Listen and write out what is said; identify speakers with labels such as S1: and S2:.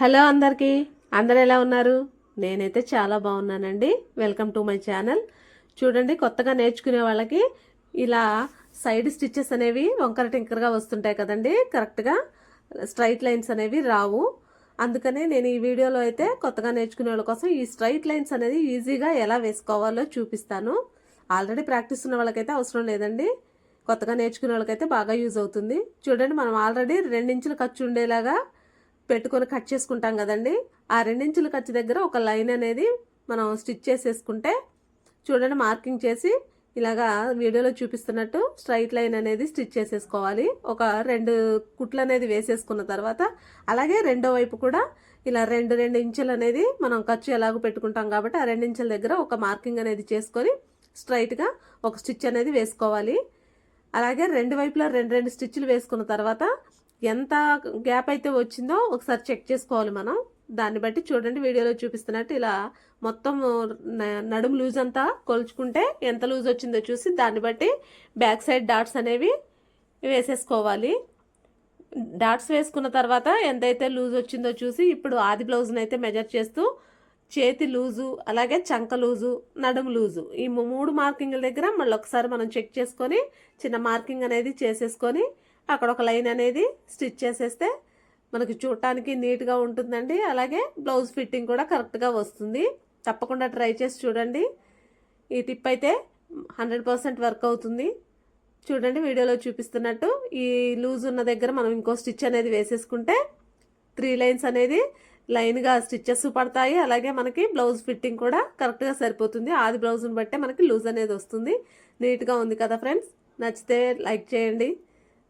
S1: Hello అందరికీ. అందరు ఎలా ఉన్నారు? నేనైతే చాలా బాగున్నానండి. వెల్కమ్ టు మై ఛానల్ చూడండి కొత్తగా నేర్చుకునే వాళ్ళకి ఇలా సైడ్ స్టిచ్చెస్ అనేవి వంకర టింకరగా వస్తుంటాయి కదండి. కరెక్ట్గా స్ట్రైట్ లైన్స్ అనేవి రావు. అందుకనే నేను ఈ వీడియోలో అయితే కొత్తగా నేర్చుకునే వాళ్ళ కోసం ఈ స్ట్రైట్ లైన్స్ అనేది ఈజీగా ఎలా వేసుకోవాలో చూపిస్తాను. ఆల్రెడీ ప్రాక్టీస్ ఉన్న వాళ్ళకైతే అవసరం లేదండి. కొత్తగా నేర్చుకునే వాళ్ళకైతే బాగా యూజ్ అవుతుంది. చూడండి మనం ఆల్రెడీ రెండించులు ఖర్చు ఉండేలాగా పెట్టుకొని కట్ చేసుకుంటాం కదండి. ఆ రెండించుల ఖర్చు దగ్గర ఒక లైన్ అనేది మనం స్టిచ్ చేసేసుకుంటే చూడండి మార్కింగ్ చేసి ఇలాగా వీడియోలో చూపిస్తున్నట్టు స్ట్రైట్ లైన్ అనేది స్టిచ్ చేసేసుకోవాలి. ఒక రెండు కుట్లు అనేది వేసేసుకున్న తర్వాత అలాగే రెండో వైపు కూడా ఇలా రెండు రెండు ఇంచులు అనేది మనం ఖర్చు ఎలాగో పెట్టుకుంటాం కాబట్టి ఆ రెండు ఇంచుల దగ్గర ఒక మార్కింగ్ అనేది చేసుకొని స్ట్రైట్గా ఒక స్టిచ్ అనేది వేసుకోవాలి. అలాగే రెండు వైపులా రెండు రెండు స్టిచ్లు వేసుకున్న తర్వాత ఎంత గ్యాప్ అయితే వచ్చిందో ఒకసారి చెక్ చేసుకోవాలి మనం. దాన్ని బట్టి చూడండి వీడియోలో చూపిస్తున్నట్టు ఇలా మొత్తం నడుము లూజ్ అంతా కొలుచుకుంటే ఎంత లూజ్ వచ్చిందో చూసి దాన్ని బట్టి బ్యాక్ సైడ్ డాట్స్ అనేవి వేసేసుకోవాలి. డాట్స్ వేసుకున్న తర్వాత ఎంతైతే లూజ్ వచ్చిందో చూసి ఇప్పుడు ఆది బ్లౌజ్ని అయితే మెజర్ చేస్తూ చేతి లూజు అలాగే చంక లూజు నడుము లూజు ఈ మూడు మార్కింగ్ల దగ్గర మళ్ళీ ఒకసారి మనం చెక్ చేసుకొని చిన్న మార్కింగ్ అనేది చేసేసుకొని అక్కడ ఒక లైన్ అనేది స్టిచ్ చేసేస్తే మనకి చూడటానికి నీట్గా ఉంటుందండి. అలాగే బ్లౌజ్ ఫిట్టింగ్ కూడా కరెక్ట్గా వస్తుంది. తప్పకుండా ట్రై చేసి చూడండి. ఈ టిప్ అయితే హండ్రెడ్ పర్సెంట్ వర్క్ అవుతుంది. చూడండి వీడియోలో చూపిస్తున్నట్టు ఈ లూజ్ ఉన్న దగ్గర మనం ఇంకో స్టిచ్ అనేది వేసేసుకుంటే త్రీ లైన్స్ అనేది లైన్గా స్టిచ్చెస్ పడతాయి. అలాగే మనకి బ్లౌజ్ ఫిట్టింగ్ కూడా కరెక్ట్గా సరిపోతుంది. ఆది బ్లౌజ్ని బట్టే మనకి లూజ్ అనేది వస్తుంది. నీట్గా ఉంది కదా ఫ్రెండ్స్? నచ్చితే లైక్ చేయండి.